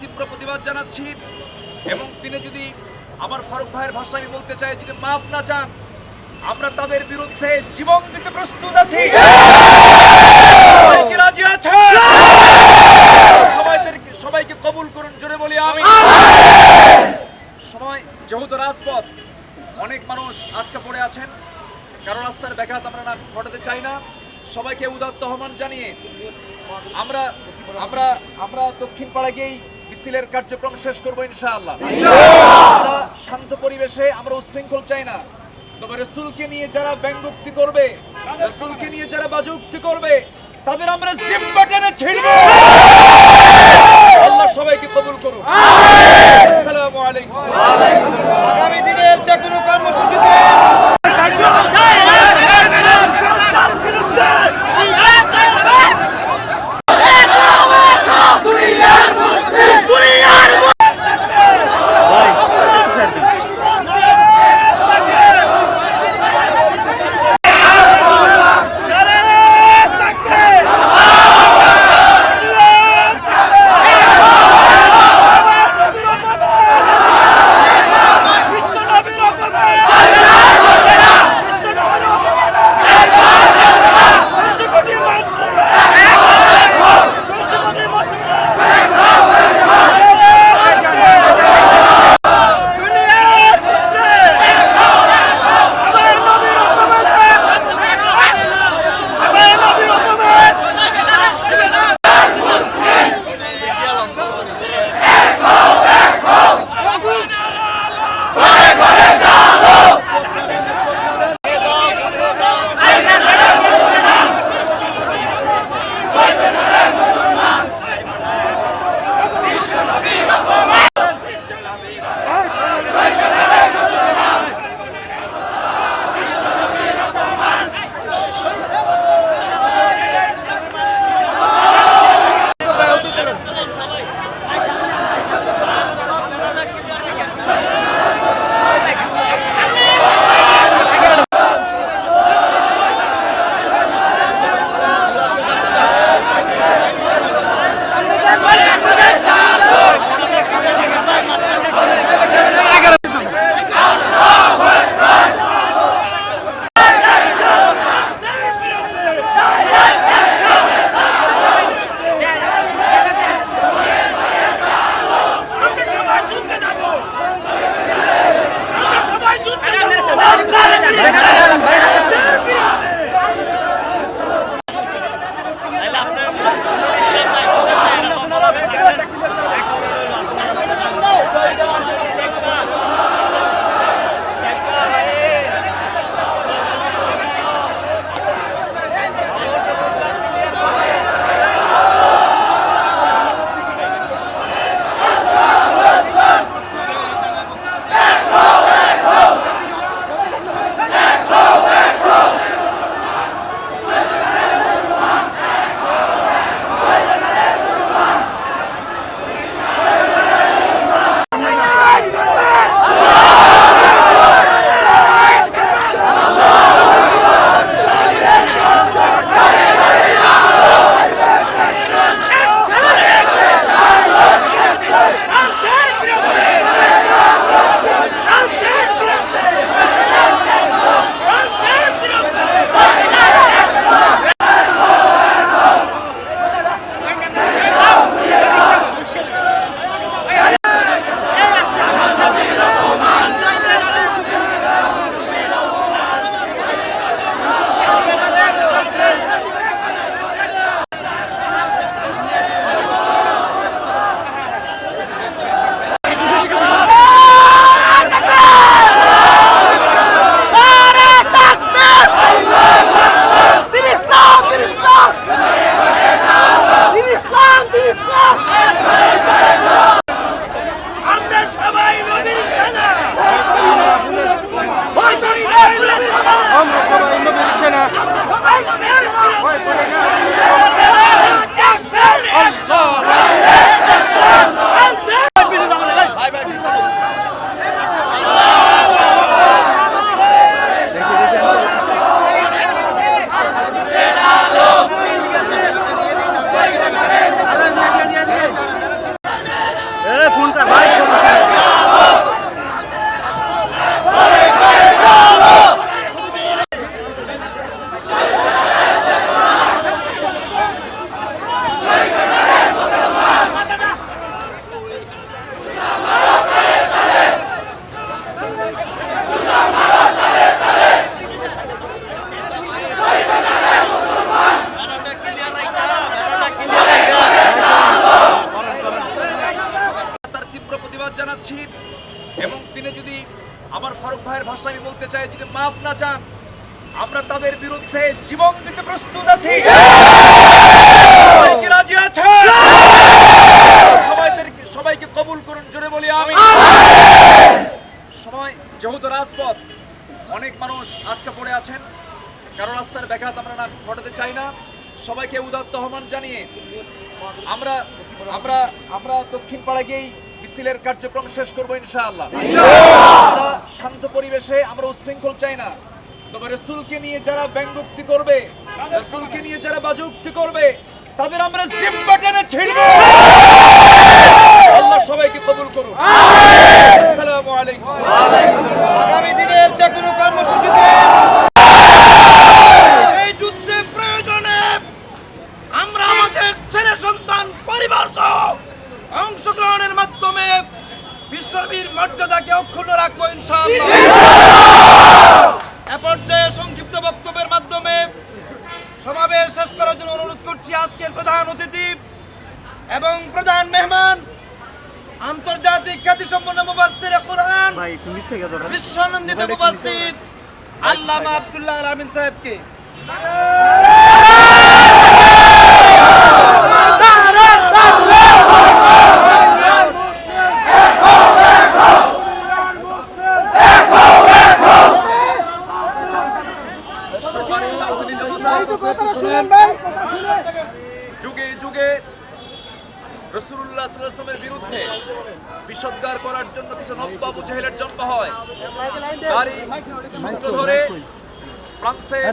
তীব্র প্রতিবাদ জানাচ্ছি এবং তিনি যদি আমার ফারুক ভাইয়ের ভাষা আমি বলতে চাই, যদি মাফ না চান, আমরা তাদের বিরুদ্ধে জীবন দিতে প্রস্তুত আছি। রাজি আছে? সবাইকে কবুল করুন, জোরে বলি আমি সময় যেহেতু রাজপথ, অনেক মানুষ আটকা পড়ে আছেন। কারও রাস্তার ব্যাঘাত আমরা না ঘটাতে চাই না। সবাইকে উদাত্ত আহ্বান জানিয়ে আমরা আমরা আমরা দক্ষিণ পাড়া গিয়েই মিছিলের কার্যক্রম শেষ করব ইনশাআল্লাহ। আমরা শান্ত পরিবেশে আমরা উশৃঙ্খল চাই না। তবে রসুলকে নিয়ে যারা ব্যঙ্গোক্তি করবে রসুলকে নিয়ে যারা বাজুক্তি করবে তাদের আমরা জিম্বা টেনে ছিড়ব। ফারুক ভাইয়ের ভাষা আমি বলতে চাই, যদি মাফ না চান, আমরা তাদের বিরুদ্ধে জীবন দিতে প্রস্তুত আছি। রাজি আছে সবাইদেরকে সবাইকে কবুল করুন, জোরে বলি আমি সময় যেহেতু রাজপথ, অনেক মানুষ আটকা পড়ে আছেন। কারও রাস্তার ব্যাঘাত আমরা না ঘটাতে চাই না। সবাইকে উদাত্ত আহ্বান জানিয়ে আমরা আমরা আমরা দক্ষিণ পাড়া গিয়েই মিছিলের কার্যক্রম শেষ করব ইনশাআল্লাহ। আমরা শান্ত পরিবেশে আমরা উশৃঙ্খল চাই না। তবে রসুলকে নিয়ে যারা ব্যঙ্গোক্তি করবে রসুলকে নিয়ে যারা বাজুক্তি করবে তাদের আমরা জিম্বা টেনে ছিড়ব। আল্লাহ সবাইকে কবুল করুন। আসসালামু আলাইকুম। আগামী দিনের যে কোনো মর্যাদাকে অক্ষুণ্ণ রাখব ইনশাআল্লাহ। এ পর্যায়ে সংক্ষিপ্ত বক্তব্যের মাধ্যমে সমাবেশ শেষ করার জন্য অনুরোধ করছি আজকের প্রধান অতিথি এবং প্রধান মেহমান আন্তর্জাতিক খ্যাতিসম্পন্ন মুবাসসির কোরআন বিশ্বনন্দিত মুবাসসির আল্লামা আব্দুল্লাহ আল আমিন সাহেবকে। যুগে যুগে রসুল্লাহ সাল্লামের বিরুদ্ধে বিষদ্গার করার জন্য কিছু নব্বা মুজাহিলের জাহেলের জন্ম হয়। তারই সূত্র ধরে ফ্রান্সের